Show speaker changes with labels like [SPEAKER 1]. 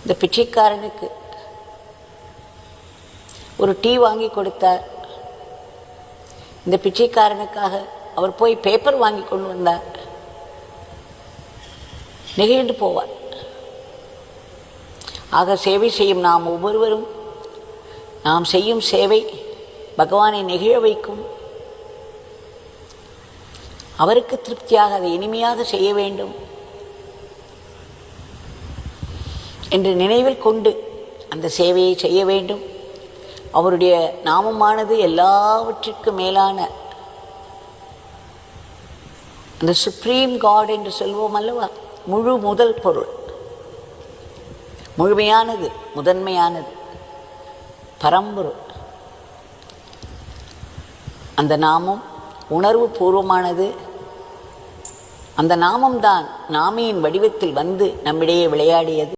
[SPEAKER 1] இந்த பிச்சைக்காரனுக்கு ஒரு டீ வாங்கி கொடுத்தார். இந்த பிச்சைக்காரனுக்காக அவர் போய் பேப்பர் வாங்கி கொண்டு வந்தார். நெகிழ்ந்து போவார். ஆக சேவை செய்யும் நாம் ஒவ்வொருவரும் நாம் செய்யும் சேவை பகவானை நெகிழ வைக்கும். அவருக்கு திருப்தியாக அதை இனிமையாக செய்ய வேண்டும். என்று நினைவில் கொண்டு அந்த சேவையை செய்ய வேண்டும். அவருடைய நாமமானது எல்லாவற்றிற்கும் மேலான அந்த சுப்ரீம் காட் என்று சொல்வோம் அல்லவா? முழு முதல் பொருள். முழுமையானது முதன்மையானது. பரம்பொருள். அந்த நாமம் உணர்வு பூர்வமானது. அந்த நாமம்தான் நாமியின் வடிவத்தில் வந்து நம்மிடையே விளையாடியது.